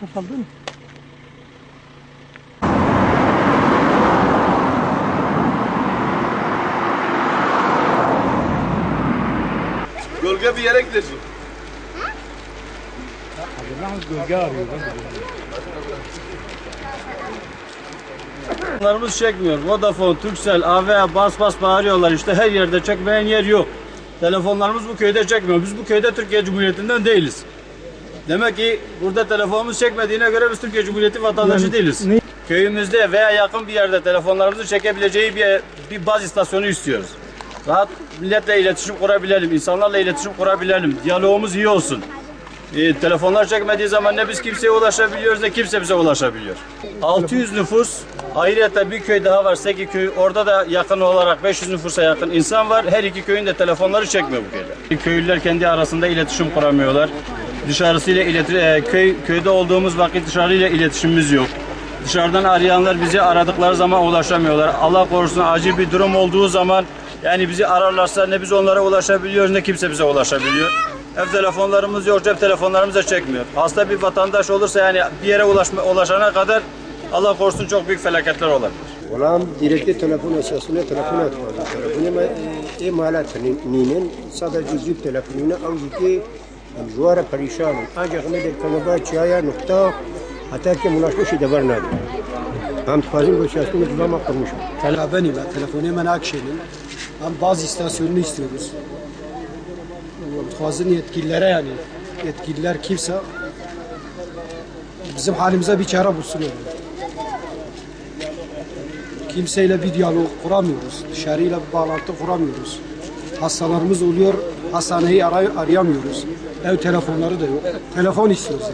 Kafaldın. Gölge bir yere gidecek. Telefonlarımız çekmiyor. Vodafone, Turkcell, AV bas bas bağırıyorlar işte her yerde çekmeyen yer yok. Telefonlarımız bu köyde çekmiyor. Biz bu köyde Türkiye Cumhuriyeti'nden değiliz. Demek ki burada telefonumuz çekmediğine göre biz Türkiye Cumhuriyeti vatandaşı Yani değiliz. ne- Köyümüzde veya yakın bir yerde telefonlarımızı çekebileceği bir, bir baz istasyonu istiyoruz. Rahat milletle iletişim kurabilelim, insanlarla iletişim kurabilelim, diyalogumuz iyi olsun. E, telefonlar çekmediği zaman ne biz kimseye ulaşabiliyoruz ne kimse bize ulaşabiliyor. 600 nüfus, ayrıca bir köy daha var, Seki köy. Orada da yakın olarak 500 nüfusa yakın insan var. Her iki köyün de telefonları çekmiyor bu köyde. Köylüler kendi arasında iletişim kuramıyorlar. Dışarısıyla ileti e, köy köyde olduğumuz vakit dışarıyla iletişimimiz yok. Dışarıdan arayanlar bizi aradıkları zaman ulaşamıyorlar. Allah korusun acil bir durum olduğu zaman yani bizi ararlarsa ne biz onlara ulaşabiliyoruz ne kimse bize ulaşabiliyor. Ev telefonlarımız yok, cep telefonlarımız da çekmiyor. Hasta bir vatandaş olursa yani bir yere ulaşma, ulaşana kadar Allah korusun çok büyük felaketler olabilir. Olam direkte telefon esasına telefon etmedi. Telefonu emalat ninin sadece cip telefonuna av ki جوار پریشانم آنجا خمید کنبا چایا نقطه حتی که مناشمشی دبر نده هم تفازیم bu şahsını kullanmak kurmuşum. Tele benim, ben telefonu hemen Akşehir'in. Hem bazı istasyonunu istiyoruz. Fazla yetkililere yani. Yetkililer kimse bizim halimize bir çare bulsun yani. Kimseyle bir diyalog kuramıyoruz. Dışarıyla bir bağlantı kuramıyoruz. Hastalarımız oluyor, hastaneyi aray- arayamıyoruz. Ev telefonları da yok. Telefon istiyoruz.